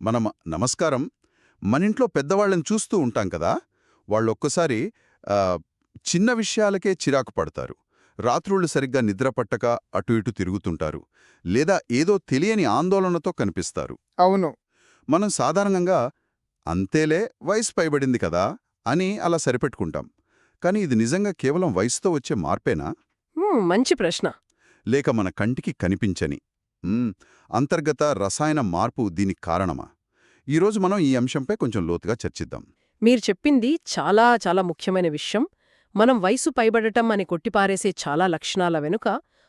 మనం నమస్కారం మనింట్లో పెద్దవాళ్ళని చూస్తూ ఉంటాం కదా వాళ్ళొక్కసారి ఆ, చిన్న విషయాలకే చిరాకు పడతారు. రాత్రుళ్ళు సరిగ్గా నిద్ర పట్టక అటు ఇటు తిరుగుతుంటారు. లేదా ఏదో తెలియని ఆందోళనతో కనిపిస్తారు. అవును. మనం సాధారణంగా అంతేలే వయసు పైబడింది కదా అని అలా సరిపెట్టుకుంటాం. కానీ ఇది నిజంగా కేవలం వయసుతో వచ్చే మార్పేనా? మంచి ప్రశ్న. లేక మన కంటికి కనిపించని. అంతర్గత రసాయన మార్పు దీనికి కారణమా? ఈరోజు మనం ఈ అంశంపై కొంచెం లోతుగా చర్చిద్దాం. మీరు చెప్పింది చాలా చాలా ముఖ్యమైన విషయం. మనం వయసు పైబడటం అని కొట్టిపారేసే చాలా లక్షణాల వెనుక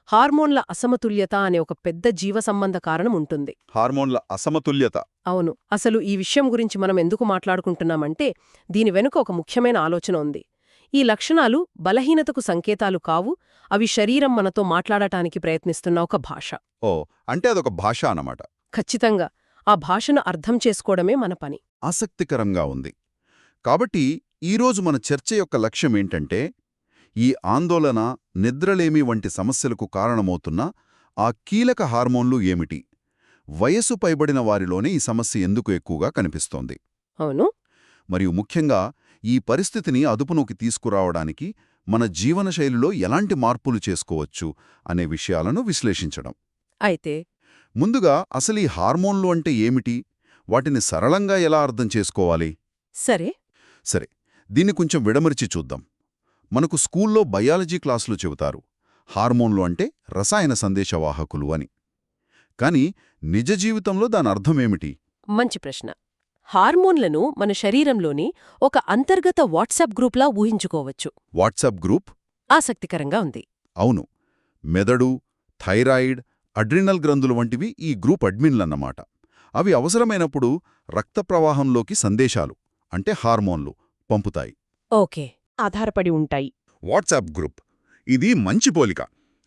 హార్మోన్ల అసమతుల్యత అనే ఒక పెద్ద జీవ సంబంధ కారణం ఉంటుంది. హార్మోన్ల అసమతుల్యత. అవును. అసలు ఈ విషయం గురించి మనం ఎందుకు మాట్లాడుకుంటున్నామంటే దీని వెనుక ఒక ముఖ్యమైన ఆలోచన ఉంది. ఈ లక్షణాలు బలహీనతకు సంకేతాలు కావు అవి శరీరం మనతో మాట్లాడటానికి ప్రయత్నిస్తున్న ఒక భాష. ఓ అంటే అదొక భాష అన్నమాట. ఖచ్చితంగా. ఆ భాషను అర్థం చేసుకోవడమే మన పని. ఆసక్తికరంగా ఉంది. కాబట్టి ఈరోజు మన చర్చ యొక్క లక్ష్యం ఏంటంటే ఈ ఆందోళన నిద్రలేమి వంటి సమస్యలకు కారణమవుతున్న ఆ కీలక హార్మోన్లు ఏమిటి? వయస్సు పైబడిన వారిలోనే ఈ సమస్య ఎందుకు ఎక్కువగా కనిపిస్తోంది? అవును. మరియు ముఖ్యంగా ఈ పరిస్థితిని అదుపులోకి తీసుకురావడానికి మన జీవనశైలిలో ఎలాంటి మార్పులు చేసుకోవచ్చు అనే విషయాలను విశ్లేషించడం. అయితే ముందుగా అసలు ఈ హార్మోన్లు అంటే ఏమిటి? వాటిని సరళంగా ఎలా అర్థం చేసుకోవాలి? సరే. సరే దీన్ని కొంచెం విడమరిచి చూద్దాం. మనకు స్కూల్లో బయాలజీ క్లాసులు చెబుతారు. హార్మోన్లు అంటే రసాయన సందేశవాహకులు అని. కాని నిజ జీవితంలో దాని అర్థమేమిటి మంచి ప్రశ్న. హార్మోన్లను మన శరీరంలోని ఒక అంతర్గత వాట్సాప్ గ్రూప్లా ఊహించుకోవచ్చు. WhatsApp group? ఆసక్తికరంగా ఉంది. అవును. మెదడు థైరాయిడ్ అడ్రినల్ గ్రంథులు వంటివి ఈ గ్రూప్ అడ్మిన్లన్నమాట. అవి అవసరమైనప్పుడు రక్త ప్రవాహంలోకి సందేశాలు అంటే హార్మోన్లు పంపుతాయి. ఓకే. ఆధారపడి ఉంటాయి. WhatsApp group. ఇది మంచి పోలిక.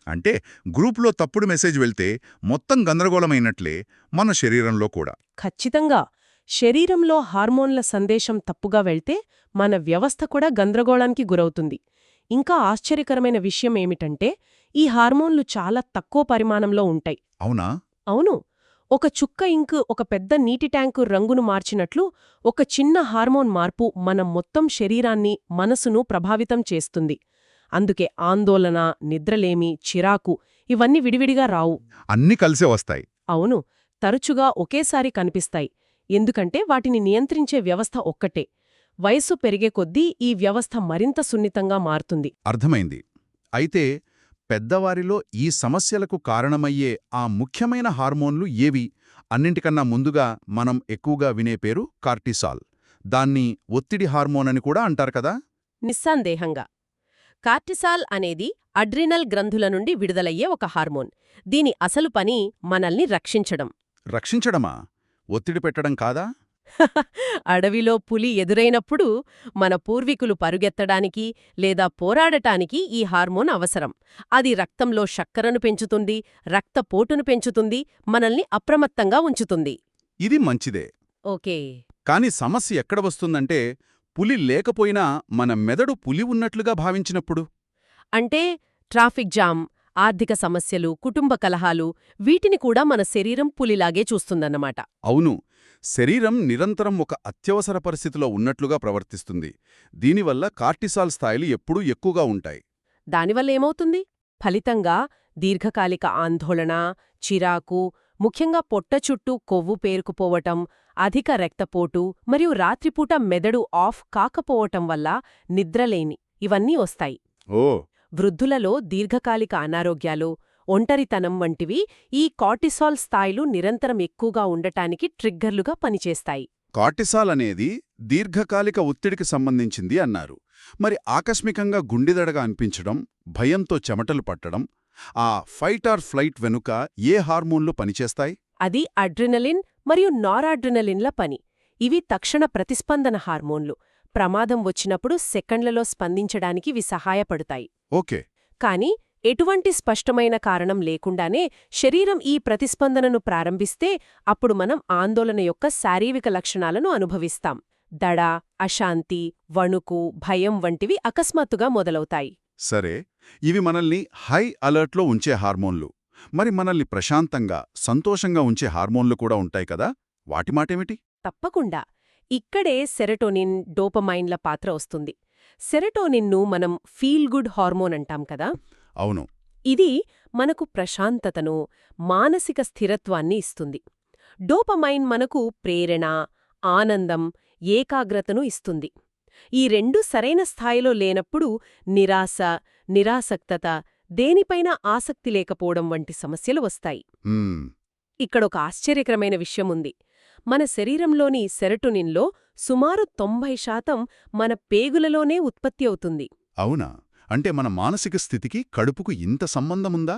అంటే గ్రూప్లో తప్పుడు మెసేజ్ వెళ్తే మొత్తం గందరగోళమైనట్లే మన శరీరంలో కూడా. ఖచ్చితంగా. శరీరంలో హార్మోన్ల సందేశం తప్పుగా వెళ్తే మన వ్యవస్థ కూడా గందరగోళానికి గురవుతుంది. ఇంకా ఆశ్చర్యకరమైన విషయం ఏమిటంటే ఈ హార్మోన్లు చాలా తక్కువ పరిమాణంలో ఉంటాయి. అవునా? అవును. ఒక చుక్క ఇంకు ఒక పెద్ద నీటి ట్యాంకు రంగును మార్చినట్లు ఒక చిన్న హార్మోన్ మార్పు మన మొత్తం శరీరాన్ని మనసును ప్రభావితం చేస్తుంది. అందుకే ఆందోళన నిద్రలేమి చిరాకు ఇవన్నీ విడివిడిగా రావు. అన్నీ కలిసే వస్తాయి. అవును. తరచుగా ఒకేసారి కనిపిస్తాయి. ఎందుకంటే వాటిని నియంత్రించే వ్యవస్థ ఒక్కటే. వయస్సు పెరిగే కొద్దీ ఈ వ్యవస్థ మరింత సున్నితంగా మారుతుంది. అర్థమైంది. అయితే పెద్దవారిలో ఈ సమస్యలకు కారణమయ్యే ఆ ముఖ్యమైన హార్మోన్లు ఏవి? అన్నింటికన్నా ముందుగా మనం ఎక్కువగా వినే పేరు కార్టిసాల్. దాన్ని ఒత్తిడి హార్మోన్ అని కూడా అంటారు కదా? నిస్సందేహంగా. కార్టిసాల్ అనేది అడ్రినల్ గ్రంథుల నుండి విడుదలయ్యే ఒక హార్మోన్. దీని అసలు పని మనల్ని రక్షించడం. రక్షించడమా? ఒత్తిడి పెట్టడం కాదా? అడవిలో పులి ఎదురైనప్పుడు మన పూర్వీకులు పరుగెత్తడానికి లేదా పోరాడటానికి ఈ హార్మోన్ అవసరం. అది రక్తంలో శక్కరను పెంచుతుంది రక్తపోటును పెంచుతుంది మనల్ని అప్రమత్తంగా ఉంచుతుంది. ఇది మంచిదే. ఓకే. కాని సమస్య ఎక్కడ వస్తుందంటే పులి లేకపోయినా మన మెదడు పులి ఉన్నట్లుగా భావించినప్పుడు. అంటే ట్రాఫిక్ జామ్ ఆర్థిక సమస్యలు కుటుంబ కలహాలు వీటిని కూడా మన శరీరం పులిలాగే చూస్తుందన్నమాట. అవును. శరీరం నిరంతరం ఒక అత్యవసర పరిస్థితిలో ఉన్నట్లుగా ప్రవర్తిస్తుంది. దీనివల్ల కార్టిసాల్ స్థాయిలు ఎప్పుడూ ఎక్కువగా ఉంటాయి. దానివల్ల ఏమవుతుంది? ఫలితంగా దీర్ఘకాలిక ఆందోళన చిరాకు ముఖ్యంగా పొట్ట చుట్టూ కొవ్వు పేరుకుపోవటం అధిక రక్తపోటు మరియు రాత్రిపూట మెదడు ఆఫ్ కాకపోవటం వల్ల నిద్రలేని ఇవన్నీ వస్తాయి. ఓ! వృద్ధులలో దీర్ఘకాలిక అనారోగ్యాలు ఒంటరితనం వంటివి ఈ కార్టిసాల్ స్థాయిలు నిరంతరం ఎక్కువగా ఉండటానికి ట్రిగ్గర్లుగా పనిచేస్తాయి. కార్టిసాల్ అనేది దీర్ఘకాలిక ఒత్తిడికి సంబంధించింది అన్నారు. మరి ఆకస్మికంగా గుండెదడగా అనిపించడం భయంతో చెమటలు పట్టడం ఆ ఫైట్ ఆర్ ఫ్లైట్ వెనుక ఏ హార్మోన్లు పనిచేస్తాయి? అది అడ్రినలిన్ మరియు నారాడ్రినలిన్ల పని. ఇవి తక్షణ ప్రతిస్పందన హార్మోన్లు. ప్రమాదం వచ్చినప్పుడు సెకండ్లలో స్పందించడానికి ఇవి సహాయపడతాయి. ఓకే. కాని ఎటువంటి స్పష్టమైన కారణం లేకుండానే శరీరం ఈ ప్రతిస్పందనను ప్రారంభిస్తే అప్పుడు మనం ఆందోళన యొక్క శారీరక లక్షణాలను అనుభవిస్తాం. దడ అశాంతి వణుకు భయం వంటివి అకస్మాత్తుగా మొదలవుతాయి. సరే ఇవి మనల్ని హై అలర్ట్లో ఉంచే హార్మోన్లు. మరి మనల్ని ప్రశాంతంగా సంతోషంగా ఉంచే హార్మోన్లు కూడా ఉంటాయి కదా? వాటి మాటేమిటి? తప్పకుండా. ఇక్కడే సెరటోనిన్ డోపమైన్ల పాత్ర వస్తుంది. సెరటోనిన్ను మనం ఫీల్ గుడ్ హార్మోన్ అంటాం కదా? అవును. ఇది మనకు ప్రశాంతతను మానసిక స్థిరత్వాన్ని ఇస్తుంది. డోపమైన్ మనకు ప్రేరణ ఆనందం ఏకాగ్రతను ఇస్తుంది. ఈ రెండు సరైన స్థాయిలో లేనప్పుడు నిరాశ నిరాసక్తత దేనిపైన ఆసక్తి లేకపోవడం వంటి సమస్యలు వస్తాయి. ఇక్కడొక ఆశ్చర్యకరమైన విషయముంది మన శరీరంలోని సెరటోనిన్లో సుమారు తొంభై శాతం మన పేగులలోనే ఉత్పత్తి అవుతుంది. అవునా? అంటే మన మానసిక స్థితికి కడుపుకు ఇంత సంబంధముందా?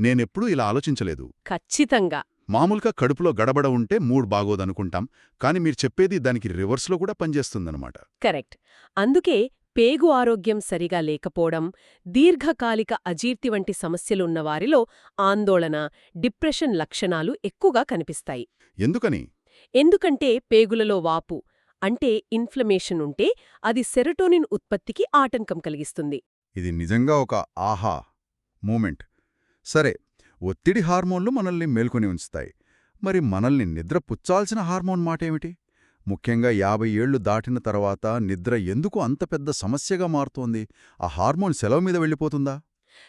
నేనెప్పుడూ ఇలా ఆలోచించలేదు. ఖచ్చితంగా. మామూలుగా కడుపులో గడబడ ఉంటే మూడ్ బాగోదనుకుంటాం కానీ మీరు చెప్పేది దానికి రివర్స్లో కూడా పనిచేస్తుందన్నమాట. కరెక్ట్. అందుకే పేగు ఆరోగ్యం సరిగా లేకపోవడం దీర్ఘకాలిక అజీర్తి వంటి సమస్యలున్న వారిలో ఆందోళన డిప్రెషన్ లక్షణాలు ఎక్కువగా కనిపిస్తాయి. ఎందుకని? ఎందుకంటే పేగులలో వాపు అంటే ఇన్ఫ్లమేషన్ ఉంటే అది సెరటోనిన్ ఉత్పత్తికి ఆటంకం కలిగిస్తుంది. ఇది నిజంగా ఒక ఆహా మూమెంట్. సరే ఒత్తిడి హార్మోన్లు మనల్ని మేల్కొని ఉంచుతాయి. మరి మనల్ని నిద్ర పుచ్చాల్సిన హార్మోన్ మాటేమిటి ముఖ్యంగా యాభై ఏళ్ళు దాటిన తర్వాత నిద్ర ఎందుకు అంత పెద్ద సమస్యగా మారుతోంది? ఆ హార్మోన్ సెలవు మీద వెళ్ళిపోతుందా?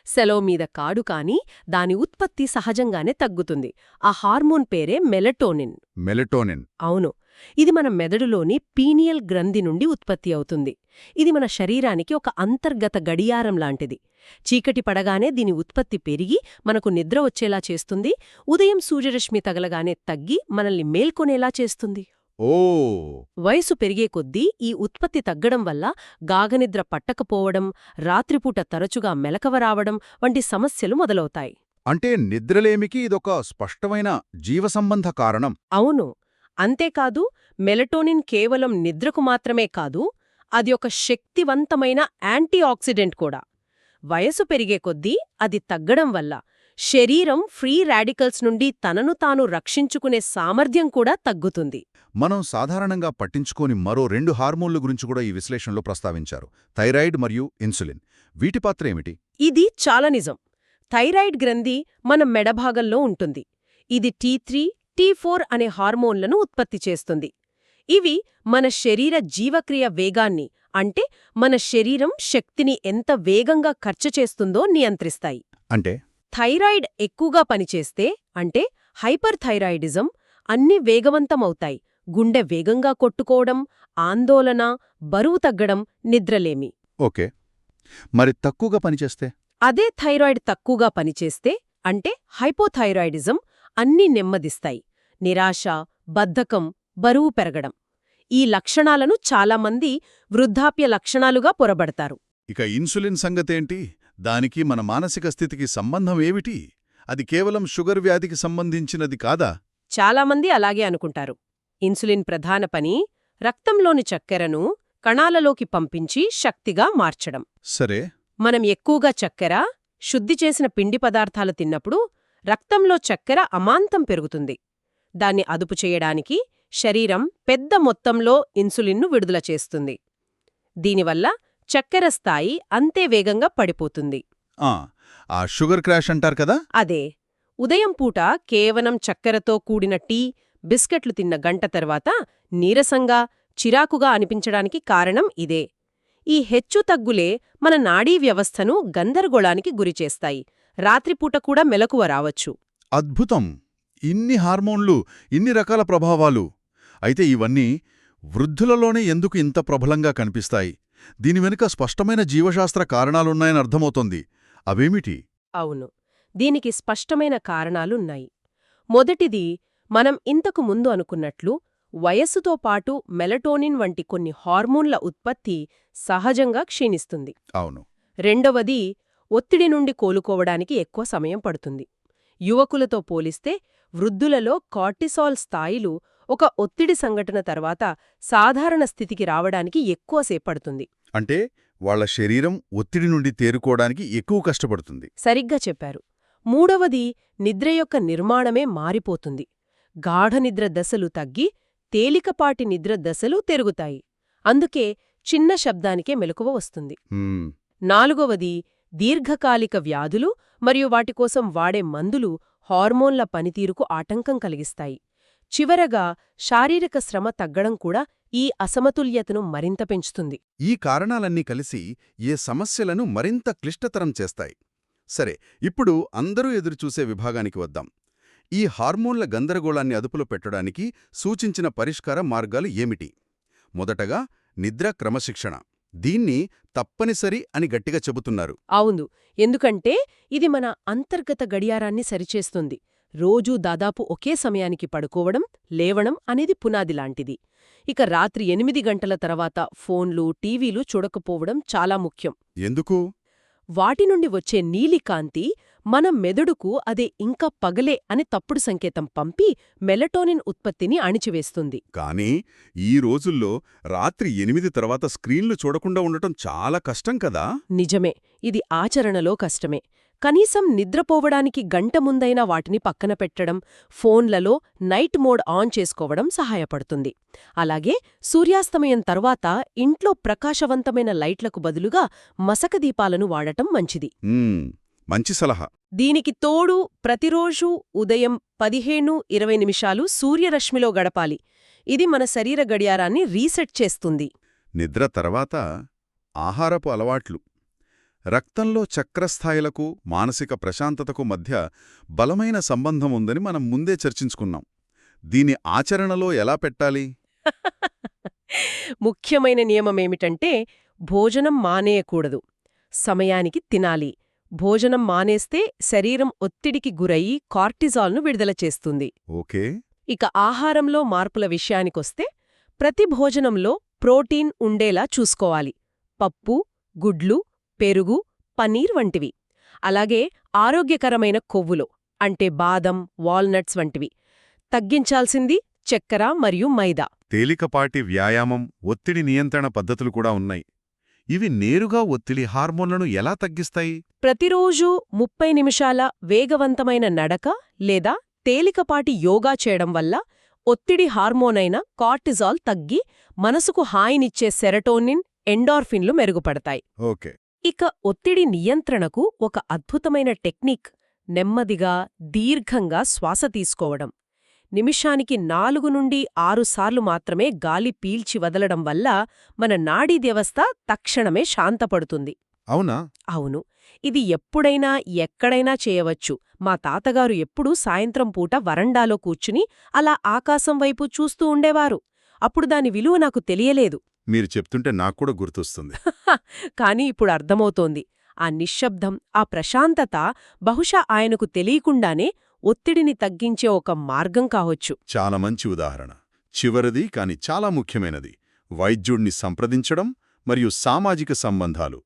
సెలవు మీద కాడు కాని దాని ఉత్పత్తి సహజంగానే తగ్గుతుంది. ఆ హార్మోన్ పేరే మెలటోనిన్. మెలటోనిన్. అవును. ఇది మన మెదడులోని పీనియల్ గ్రంథి నుండి ఉత్పత్తి అవుతుంది. ఇది మన శరీరానికి ఒక అంతర్గత గడియారం లాంటిది. చీకటి పడగానే దీని ఉత్పత్తి పెరిగి మనకు నిద్ర వచ్చేలా చేస్తుంది. ఉదయం సూర్యరశ్మి తగలగానే తగ్గి మనల్ని మేల్కొనేలా చేస్తుంది. ఓ. వయసు పెరిగే కొద్దీ ఈ ఉత్పత్తి తగ్గడం వల్ల గాగనిద్ర పట్టకపోవడం రాత్రిపూట తరచుగా మెలకవ రావడం వంటి సమస్యలు మొదలవుతాయి. అంటే నిద్రలేమికి ఇదొక స్పష్టమైన జీవసంబంధ కారణం. అవును. అంతేకాదు మెలటోనిన్ కేవలం నిద్రకు మాత్రమే కాదు అది ఒక శక్తివంతమైన యాంటీ ఆక్సిడెంట్ కూడా. వయసు పెరిగే కొద్దీ అది తగ్గడం వల్ల శరీరం ఫ్రీ రాడికల్స్ నుండి తనను తాను రక్షించుకునే సామర్థ్యం కూడా తగ్గుతుంది. మనం సాధారణంగా పట్టించుకోని మరో రెండు హార్మోన్ల గురించి కూడా ఈ విశ్లేషణలో ప్రస్తావించారు. థైరాయిడ్ మరియు ఇన్సులిన్. వీటి పాత్ర ఏమిటి? ఇది చాలా నిజం. థైరాయిడ్ గ్రంథి మన మెడభాగంలో ఉంటుంది. ఇది టీ త్రీ టీ ఫోర్ అనే హార్మోన్లను ఉత్పత్తి చేస్తుంది. ఇవి మన శరీర జీవక్రియ వేగాన్ని అంటే మన శరీరం శక్తిని ఎంత వేగంగా ఖర్చు చేస్తుందో నియంత్రిస్తాయి. అంటే? థైరాయిడ్ ఎక్కువగా పనిచేస్తే అంటే హైపర్ థైరాయిడిజం అన్ని వేగవంతమవుతాయి. గుండె వేగంగా కొట్టుకోవడం ఆందోళన బరువు తగ్గడం నిద్రలేమి. ఓకే. మరి తక్కువగా పనిచేస్తే? అదే థైరాయిడ్ తక్కువగా పనిచేస్తే అంటే హైపోథైరాయిడిజం అన్నీ నెమ్మదిస్తాయి. నిరాశ బద్ధకం బరువు పెరగడం. ఈ లక్షణాలను చాలామంది వృద్ధాప్య లక్షణాలుగా పొరబడతారు. ఇక ఇన్సులిన్ సంగతేంటి? దానికి మన మానసిక స్థితికి సంబంధం ఏమిటి? అది కేవలం షుగర్ వ్యాధికి సంబంధించినది కాదా? చాలామంది అలాగే అనుకుంటారు. ఇన్సులిన్ ప్రధాన పని రక్తంలోని చక్కెరను కణాలలోకి పంపించి శక్తిగా మార్చడం. సరే. మనం ఎక్కువగా చక్కెర శుద్ధి చేసిన పిండి పదార్థాలు తిన్నప్పుడు రక్తంలో చక్కెర అమాంతం పెరుగుతుంది. దాన్ని అదుపు చేయడానికి శరీరం పెద్ద మొత్తంలో ఇన్సులిన్ను విడుదల చేస్తుంది. దీనివల్ల చక్కెర స్థాయి అంతే వేగంగా పడిపోతుంది. ఆ ఆ షుగర్ క్రాష్ అంటారు కదా? అదే. ఉదయం పూట కేవలం చక్కెరతో కూడిన టీ బిస్కెట్లు తిన్న గంట తర్వాత నీరసంగా చిరాకుగా అనిపించడానికి కారణం ఇదే. ఈ హెచ్చుతగ్గులే మన నాడీ వ్యవస్థను గందరగోళానికి గురిచేస్తాయి రాత్రిపూట కూడా మెలకువ రావచ్చు. అద్భుతం! ఇన్ని హార్మోన్లు ఇన్ని రకాల ప్రభావాలు. అయితే ఇవన్నీ వృద్ధులలోనే ఎందుకు ఇంత ప్రబలంగా కనిపిస్తాయి? దీని వెనుక స్పష్టమైన జీవశాస్త్ర కారణాలున్నాయని అర్థమవుతోంది. అవేమిటి? అవును. దీనికి స్పష్టమైన కారణాలున్నాయి. మొదటిది మనం ఇంతకు ముందు అనుకున్నట్లు వయస్సుతో పాటు మెలటోనిన్ వంటి కొన్ని హార్మోన్ల ఉత్పత్తి సహజంగా క్షీణిస్తుంది. అవును. రెండవది ఒత్తిడి నుండి కోలుకోవడానికి ఎక్కువ సమయం పడుతుంది. యువకులతో పోలిస్తే వృద్ధులలో కార్టిసాల్ స్థాయిలు ఒక ఒత్తిడి సంఘటన తర్వాత సాధారణ స్థితికి రావడానికి ఎక్కువ సేపడుతుంది అంటే వాళ్ళ శరీరం ఒత్తిడి నుండి తేరుకోవడానికి ఎక్కువ కష్టపడుతుంది. సరిగ్గా చెప్పారు. మూడవది నిద్ర యొక్క నిర్మాణమే మారిపోతుంది. గాఢనిద్ర దశలు తగ్గి తేలికపాటి నిద్ర దశలు తెరుగుతాయి. అందుకే చిన్న శబ్దానికే మెలకువ వస్తుంది. నాలుగవది దీర్ఘకాలిక వ్యాధులు మరియు వాటి కోసం వాడే మందులు హార్మోన్ల పనితీరుకు ఆటంకం కలిగిస్తాయి. చివరగా శారీరక శ్రమ తగ్గడం కూడా ఈ అసమతుల్యతను మరింత పెంచుతుంది. ఈ కారణాలన్నీ కలిసి ఏ సమస్యలను మరింత క్లిష్టతరం చేస్తాయి. సరే ఇప్పుడు అందరూ ఎదురుచూసే విభాగానికి వద్దాం. ఈ హార్మోన్ల గందరగోళాన్ని అదుపులో పెట్టడానికి సూచించిన పరిష్కార మార్గాలు ఏమిటి? మొదటగా నిద్ర క్రమశిక్షణ. దీన్ని తప్పనిసరి అని గట్టిగా చెబుతున్నారు. అవును ఎందుకంటే ఇది మన అంతర్గత గడియారాన్ని సరిచేస్తుంది. రోజూ దాదాపు ఒకే సమయానికి పడుకోవడం లేవడం అనేది పునాది లాంటిది. ఇక రాత్రి ఎనిమిది గంటల తర్వాత ఫోన్లు టీవీలు చూడకపోవడం చాలా ముఖ్యం. ఎందుకు? వాటి నుండి వచ్చే నీలికాంతి మన మెదడుకు అదే ఇంకా పగలే అని తప్పుడు సంకేతం పంపి మెలటోనిన్ ఉత్పత్తిని అణిచివేస్తుంది. కానీ ఈ రోజుల్లో రాత్రి ఎనిమిది తర్వాత స్క్రీన్లు చూడకుండా ఉండటం చాలా కష్టం కదా? నిజమే ఇది ఆచరణలో కష్టమే. కనీసం నిద్రపోవడానికి గంట ముందైనా వాటిని పక్కన పెట్టడం ఫోన్లలో నైట్ మోడ్ ఆన్ చేసుకోవడం సహాయపడుతుంది. అలాగే సూర్యాస్తమయం తర్వాత ఇంట్లో ప్రకాశవంతమైన లైట్లకు బదులుగా మసక దీపాలను వాడటం మంచిది. మంచి సలహా. దీనికి తోడు ప్రతిరోజూ ఉదయం పదిహేను ఇరవై నిమిషాలు సూర్యరశ్మిలో గడపాలి. ఇది మన శరీర గడియారాన్ని రీసెట్ చేస్తుంది. నిద్ర తర్వాత ఆహారపు అలవాట్లు. రక్తంలో చక్రస్థాయిలకు మానసిక ప్రశాంతతకు మధ్య బలమైన సంబంధం ఉందని మనం ముందే చర్చించుకున్నాం. దీని ఆచరణలో ఎలా పెట్టాలి? ముఖ్యమైన నియమమేమిటంటే భోజనం మానేయకూడదు. సమయానికి తినాలి. భోజనం మానేస్తే శరీరం ఒత్తిడికి గురయి కార్టిజాల్ను విడుదల చేస్తుంది. ఓకే. ఇక ఆహారంలో మార్పుల విషయానికొస్తే ప్రతి భోజనంలో ప్రోటీన్ ఉండేలా చూసుకోవాలి. పప్పు గుడ్లు పెరుగు పన్నీర్ వంటివి. అలాగే ఆరోగ్యకరమైన కొవ్వులు అంటే బాదం వాల్నట్స్ వంటివి. తగ్గించాల్సింది చక్కెర మరియు మైదా. తేలికపాటి వ్యాయామం ఒత్తిడి నియంత్రణ పద్ధతులు కూడా ఉన్నాయి. ఇవి నేరుగా ఒత్తిడి హార్మోన్లను ఎలా తగ్గిస్తాయి? ప్రతిరోజూ ముప్పై నిమిషాల వేగవంతమైన నడక లేదా తేలికపాటి యోగా చేయడం వల్ల ఒత్తిడి హార్మోనైన కార్టిజాల్ తగ్గి మనసుకు హాయినిచ్చే సెరటోనిన్ ఎండార్ఫిన్లు మెరుగుపడతాయి. ఓకే. ఇక ఒత్తిడి నియంత్రణకు ఒక అద్భుతమైన టెక్నిక్ నెమ్మదిగా దీర్ఘంగా శ్వాస తీసుకోవడం. నిమిషానికి నాలుగు నుండి ఆరు సార్లు మాత్రమే గాలి పీల్చి వదలడం వల్ల మన నాడీ వ్యవస్థ తక్షణమే శాంతపడుతుంది. అవునా? అవును. ఇది ఎప్పుడైనా ఎక్కడైనా చేయవచ్చు. మా తాతగారు ఎప్పుడూ సాయంత్రం పూట వరండాలో కూర్చుని అలా ఆకాశం వైపు చూస్తూ ఉండేవారు. అప్పుడు దాని విలువ నాకు తెలియలేదు. మీరు చెప్తుంటే నాకు కూడా గుర్తొస్తుంది. కాని ఇప్పుడు అర్థమవుతోంది. ఆ నిశ్శబ్దం ఆ ప్రశాంతత బహుశా ఆయనకు తెలియకుండానే ఒత్తిడిని తగ్గించే ఒక మార్గం కావచ్చు. చాలా మంచి ఉదాహరణ. చివరిది కాని చాలా ముఖ్యమైనది. వైద్యుణ్ణి సంప్రదించడం మరియు సామాజిక సంబంధాలు.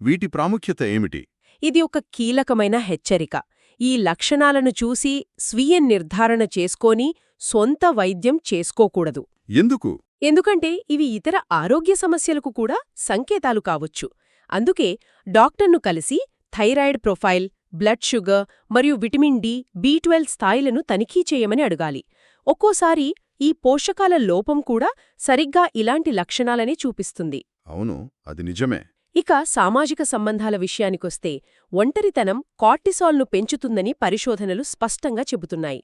వీటి ప్రాముఖ్యత ఏమిటి? ఇది ఒక కీలకమైన హెచ్చరిక. ఈ లక్షణాలను చూసి స్వీయ నిర్ధారణ చేసుకొని సొంత వైద్యం చేసుకోకూడదు. ఎందుకు? ఎందుకంటే ఇవి ఇతర ఆరోగ్య సమస్యలకు కూడా సంకేతాలు కావచ్చు. అందుకే డాక్టర్ను కలిసి థైరాయిడ్ ప్రొఫైల్ బ్లడ్ షుగర్ మరియు విటమిన్ డి బి ట్వెల్వ్ స్థాయిలను తనిఖీ చేయమని అడగాలి. ఒక్కోసారి ఈ పోషకాల లోపం కూడా సరిగ్గా ఇలాంటి లక్షణాలనే చూపిస్తుంది. అవును అది నిజమే. ఇక సామాజిక సంబంధాల విషయానికొస్తే ఒంటరితనం కార్టిసాల్ను పెంచుతుందని పరిశోధనలు స్పష్టంగా చెబుతున్నాయి.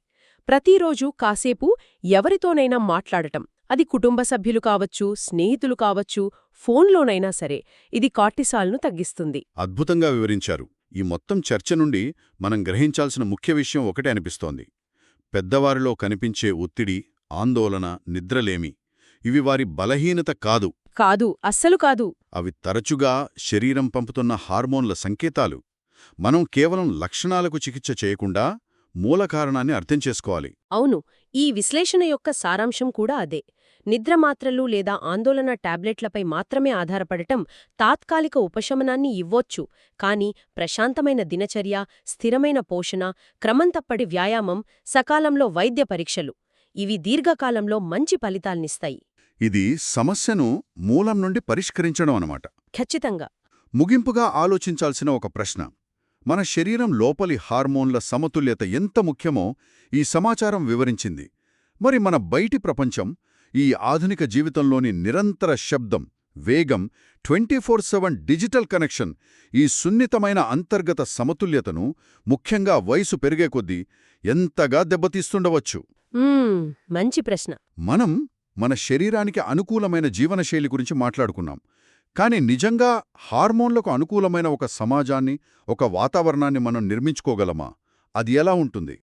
ప్రతిరోజూ కాసేపు ఎవరితోనైనా మాట్లాడటం అది కుటుంబ సభ్యులు కావచ్చు స్నేహితులు కావచ్చు ఫోన్లోనైనా సరే ఇది కార్టిసాల్ను తగ్గిస్తుంది. అద్భుతంగా వివరించారు. ఈ మొత్తం చర్చ నుండి మనం గ్రహించాల్సిన ముఖ్య విషయం ఒకటే అనిపిస్తోంది. పెద్దవారిలో కనిపించే ఒత్తిడి ఆందోళన నిద్రలేమి. ఇవి వారి బలహీనత కాదు. కాదు అస్సలు కాదు. అవి తరచుగా శరీరం పంపుతున్న హార్మోన్ల సంకేతాలు. మనం కేవలం లక్షణాలకు చికిత్స చేయకుండా మూల కారణాన్ని అర్థం చేసుకోవాలి. అవును ఈ విశ్లేషణ యొక్క సారాంశం కూడా అదే. నిద్రమాత్రలు లేదా ఆందోళన టాబ్లెట్లపై మాత్రమే ఆధారపడటం తాత్కాలిక ఉపశమనాన్ని ఇవ్వొచ్చు. కానీ ప్రశాంతమైన దినచర్య స్థిరమైన పోషణ క్రమం తప్పటి వ్యాయామం సకాలంలో వైద్య పరీక్షలు. ఇవి దీర్ఘకాలంలో మంచి ఫలితాల్నిస్తాయి. ఇది సమస్యను మూలం నుండి పరిష్కరించడం అన్నమాట. ఖచ్చితంగా. ముగింపుగా ఆలోచించాల్సిన ఒక ప్రశ్న. మన శరీరం లోపలి హార్మోన్ల సమతుల్యత ఎంత ముఖ్యమో ఈ సమాచారం వివరించింది. మరి మన బయటి ప్రపంచం ఈ ఆధునిక జీవితంలోని నిరంతర శబ్దం వేగం twenty four seven digital connection ఈ సున్నితమైన అంతర్గత సమతుల్యతను ముఖ్యంగా వయసు పెరిగే కొద్దీ ఎంతగా దెబ్బతీస్తుండవచ్చు? మంచి ప్రశ్న. మనం మన శరీరానికి అనుకూలమైన జీవనశైలి గురించి మాట్లాడుకున్నాం. కానీ నిజంగా హార్మోన్లకు అనుకూలమైన ఒక సమాజాన్ని ఒక వాతావరణాన్ని మనం నిర్మించుకోగలమా? అది ఎలా ఉంటుంది?